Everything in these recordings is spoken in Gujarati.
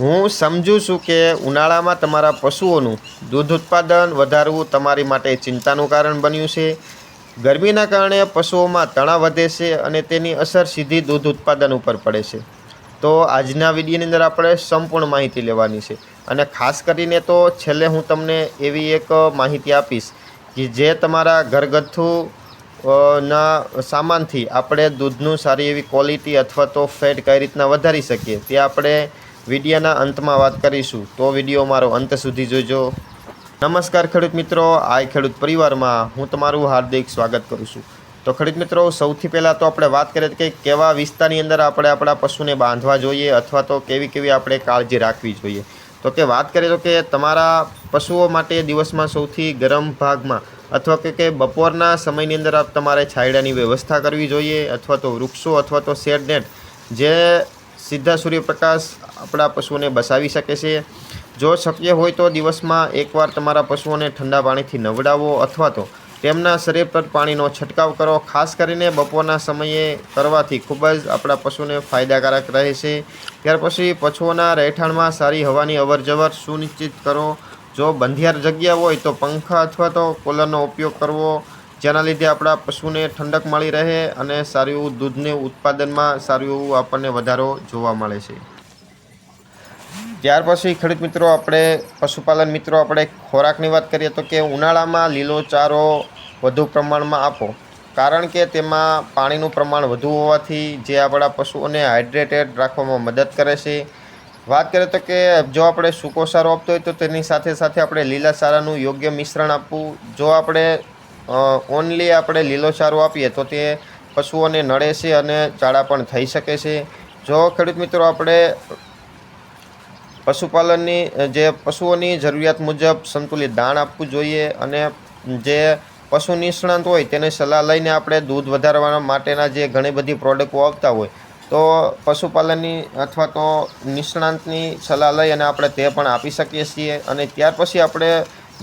હું સમજુ છું કે ઉનાળામાં તમારા પશુઓનું દૂધ ઉત્પાદન વધારવું તમારી માટે ચિંતાનું કારણ બન્યું છે. ગરમીના કારણે પશુઓમાં તણાવ વધે છે અને તેની અસર સીધી દૂધ ઉત્પાદન ઉપર પડે છે. તો આજના વિડીયોની અંદર આપણે સંપૂર્ણ માહિતી લેવાની છે અને ખાસ કરીને તો છેલ્લે હું તમને એવી એક માહિતી આપીશ કે જે તમારા ઘરગથ્થુ ના સામાનથી આપણે દૂધનું સારી એવી ક્વોલિટી અથવા તો ફેટ કઈ રીતના વધારી શકીએ તે આપણે વિડીયોના અંતમાં વાત કરીશું. તો વીડિયો મારો અંત સુધી જોજો. નમસ્કાર ખેડૂત મિત્રો આ ખેડૂત પરિવારમાં હું તમારું હાર્દિક સ્વાગત કરું છું. તો ખેડૂત મિત્રો, સૌથી પહેલાં તો આપણે વાત કરીએ કે કેવા વિસ્તારની અંદર આપણે આપણા પશુને બાંધવા જોઈએ અથવા તો કેવી કેવી આપણે કાળજી રાખવી જોઈએ. તો કે વાત કરીએ તો કે તમારા પશુઓ માટે દિવસમાં સૌથી ગરમ ભાગમાં અથવા કે કે બપોરના સમયની અંદર આપ તમારે છાંયડાની વ્યવસ્થા કરવી જોઈએ અથવા તો વૃક્ષો અથવા તો શેડ નેટ જે સીધા સૂર્યપ્રકાશ આપણા પશુઓને બસાવી શકે છે. જો શક્ય હોય તો દિવસમાં એકવાર તમારા પશુઓને ઠંડા પાણીથી નવડાવો અથવા તો તેમના શરીર પર પાણીનો છંટકાવ કરો. ખાસ કરીને બપોરના સમયે કરવાથી ખૂબ જ આપણા પશુને ફાયદાકારક રહે છે. ત્યાર પછી પશુઓના રહેઠાણમાં સારી હવાની અવરજવર સુનિશ્ચિત કરો. જો બંધિયાર જગ્યા હોય તો પંખા અથવા તો કોલરનો ઉપયોગ કરવો. જેના લીધે આપણા પશુને ઠંડક મળી રહે અને સારું એવું દૂધને ઉત્પાદનમાં સારું એવું આપણને વધારો જોવા મળે છે. ત્યાર પછી ખેડૂત મિત્રો, આપણે પશુપાલન મિત્રો, આપણે ખોરાકની વાત કરીએ તો કે ઉનાળામાં લીલો ચારો વધુ પ્રમાણમાં આપો. કારણ કે તેમાં પાણીનું પ્રમાણ વધુ હોવાથી જે આપણા પશુઓને હાઇડ્રેટેડ રાખવામાં મદદ કરે છે. વાત કરીએ તો કે જો આપણે સૂકો સારો આપતો હોય તો તેની સાથે સાથે આપણે લીલા ચારાનું યોગ્ય મિશ્રણ આપવું. જો આપણે ઓનલી આપણે લીલો ચારો આપીએ તો તે પશુઓને નડે છે અને ઝાડા પણ થઈ શકે છે. જો ખેડૂત મિત્રો આપણે પશુપાલનની, જે પશુઓની જરૂરિયાત મુજબ સંતુલિત દાણ આપવું જોઈએ અને જે પશુ નિષ્ણાંત હોય તેને સલાહ લઈને આપણે દૂધ વધારવા માટેના જે ઘણી બધી પ્રોડક્ટો આવતા હોય, તો પશુપાલનની અથવા તો નિષ્ણાંતની સલાહ લઈ અને આપણે તે પણ આપી શકીએ છીએ અને ત્યાર પછી આપણે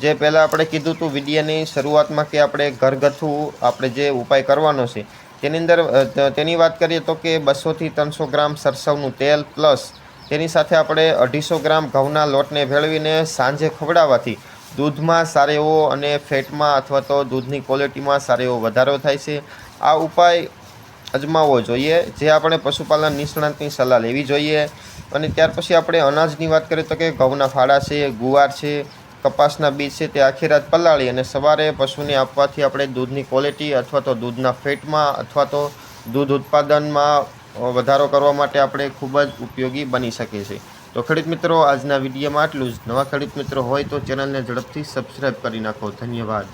જે પહેલાં આપણે કીધું હતું વિડીયાની શરૂઆતમાં કે આપણે ઘરગથ્થુ આપણે જે ઉપાય કરવાનો છે, તેની અંદર તેની વાત કરીએ તો કે બસોથી ત્રણસો ગ્રામ સરસવનું તેલ પ્લસ તેની સાથે આપણે અઢીસો ગ્રામ ઘઉંના લોટને ભેળવીને સાંજે ખવડાવવાથી દૂધમાં સારો એવો અને ફેટમાં અથવા તો દૂધની ક્વોલિટીમાં સારો એવો વધારો થાય છે. આ ઉપાય અજમાવવો જોઈએ, જે આપણે પશુપાલન નિષ્ણાંતની સલાહ લેવી જોઈએ. અને ત્યાર પછી આપણે અનાજની વાત કરીએ તો કે ઘઉંના ફાડા છે, ગુવાર છે કપાસના બીજ છે તે આખી રાત પલાળી અને સવારે પશુને આપવાથી આપણે દૂધની ક્વોલિટી અથવા તો દૂધના ફેટમાં અથવા તો દૂધ ઉત્પાદનમાં વધારો કરવા માટે આપણે ખૂબ જ ઉપયોગી બની શકે છે તો ખેડૂત મિત્રો, આજના વિડીયોમાં આટલું જ. નવા ખેડૂત મિત્રો હોય તો ચેનલને ઝડપથી સબસ્ક્રાઈબ કરી નાખો. ધન્યવાદ.